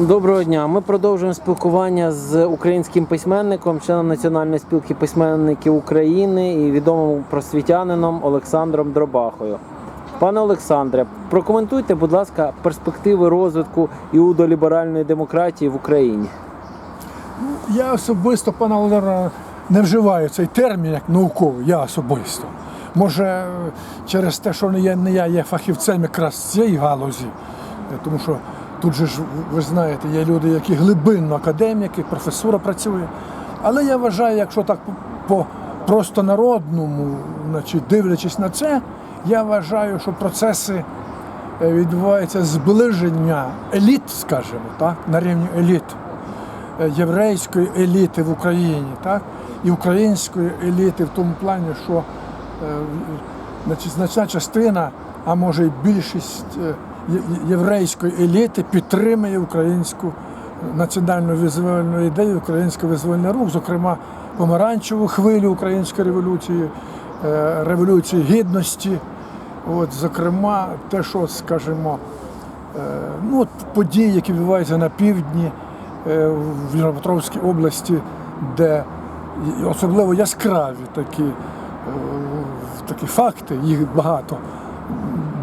Доброго дня. Ми продовжуємо спілкування з українським письменником, членом Національної спілки письменників України і відомим просвітянином Олександром Дробахою. Пане Олександре, прокоментуйте, будь ласка, перспективи розвитку іудоліберальної демократії в Україні. Я особисто, пане Володимире, не вживаю цей термін як науковий, я особисто. Може, через те, що не я, не я є фахівцем якраз цієї галузі, тому що тут же ж, ви знаєте, є люди, які глибинно академіки, професура працює. Але я вважаю, якщо так по, по просто народному, значить, дивлячись на це, я вважаю, що процеси е, відбуваються зближення еліт, скажімо, так, на рівні еліт е, єврейської еліти в Україні, так? і української еліти в тому плані, що е, значить, значна частина, а може й більшість єврейської еліти підтримує українську національну визвольну ідею, український визвольний рух, зокрема помаранчеву хвилю української революції, е, революції гідності. От, зокрема, те, що, скажімо, Е, ну, от події, які відбуваються на півдні е, в Дніпропетровській області, де особливо яскраві такі, такі факти, їх багато,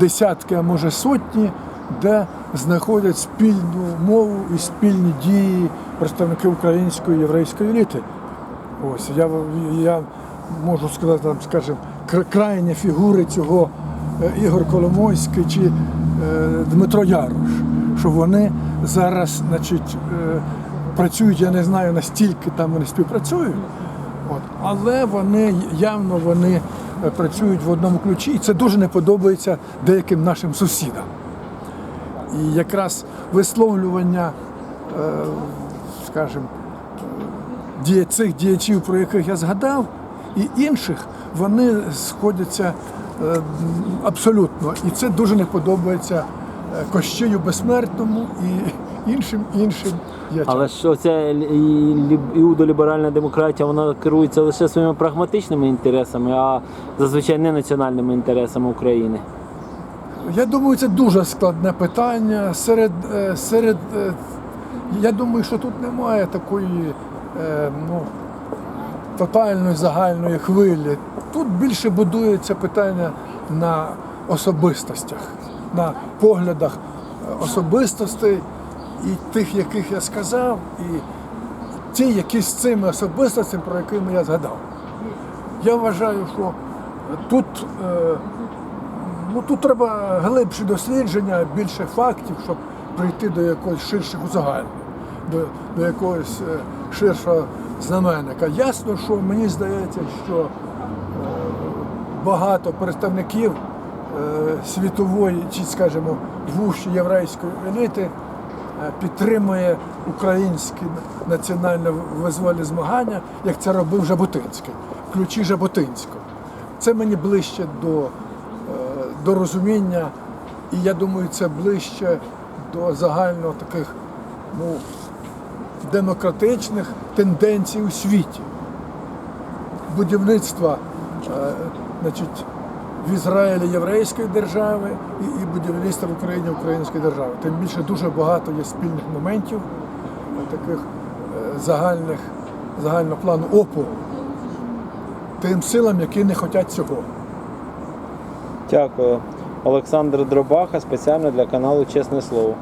десятки, а може сотні, де знаходять спільну мову і спільні дії представники української єврейської еліти. Ось я, я можу сказати, там, скажімо, крайні фігури цього е, Ігор Коломойський чи е, Дмитро Ярош, що вони зараз значить, е, працюють, я не знаю настільки там вони співпрацюють, от, але вони явно вони працюють в одному ключі, і це дуже не подобається деяким нашим сусідам. І якраз висловлювання, е, скажімо, цих діячів, про яких я згадав, і інших, вони сходяться е, абсолютно. І це дуже не подобається е, Кощею Безсмертному і іншим іншим діячам. Але що ця лі- іудоліберальна демократія вона керується лише своїми прагматичними інтересами, а зазвичай не національними інтересами України. Я думаю, це дуже складне питання. Серед, е, серед, е, я думаю, що тут немає такої е, ну, тотальної загальної хвилі. Тут більше будується питання на особистостях, на поглядах особистостей і тих, яких я сказав, і ті, які з цими особистостями, про які я згадав. Я вважаю, що тут. е, Ну тут треба глибші дослідження, більше фактів, щоб прийти до якогось ширших узагальнень, до, до якогось е, ширшого знаменника. Ясно, що мені здається, що е, багато представників світової чи, скажімо, вущі єврейської еліти підтримує українські національне визвольні змагання, як це робив Жаботинський, ключі Жаботинського. Це мені ближче до е, до розуміння, і я думаю, це ближче до загально таких ну, демократичних тенденцій у світі. Будівництва е, значить, в Ізраїлі єврейської держави і, і будівництва в Україні української держави. Тим більше дуже багато є спільних моментів, е, таких е, загальних, загального плану опору тим силам, які не хочуть цього. Дякую. Олександр Дробаха спеціально для каналу Чесне Слово.